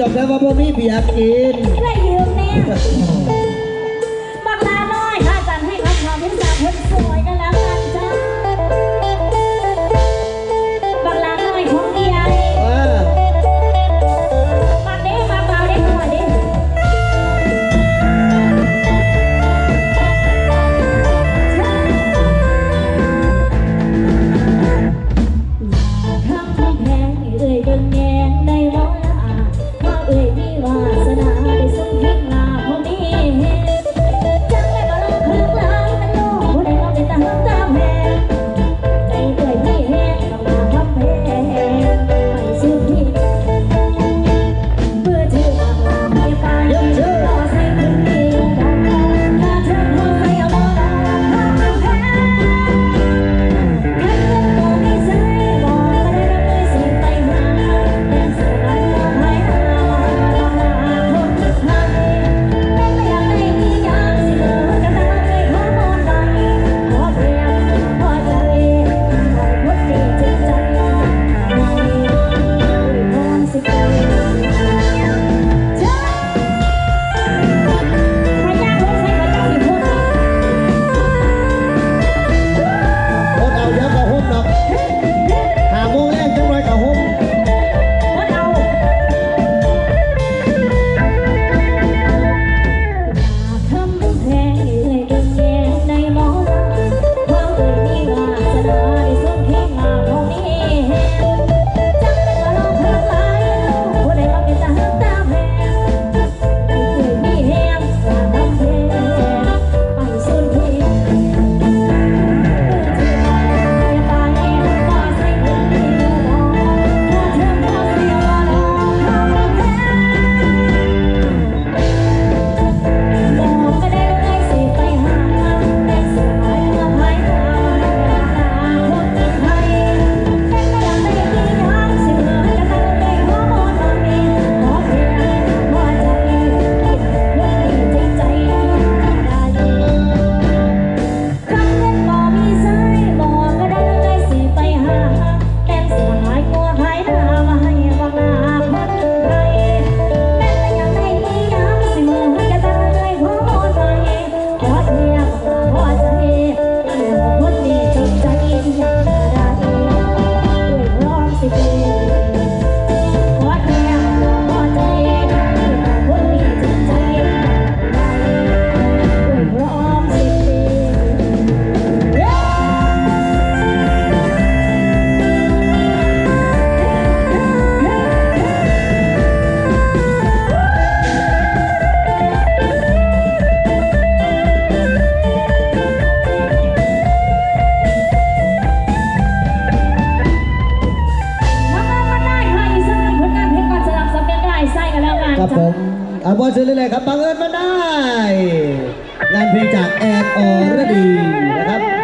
ดอกแล้วว่าพ่อมีเบียกิน ใครยืมเน่ อาบอเชิญเลยครับบังเอิญมาได้ งานเพลงจากแอนออรดีนะครับ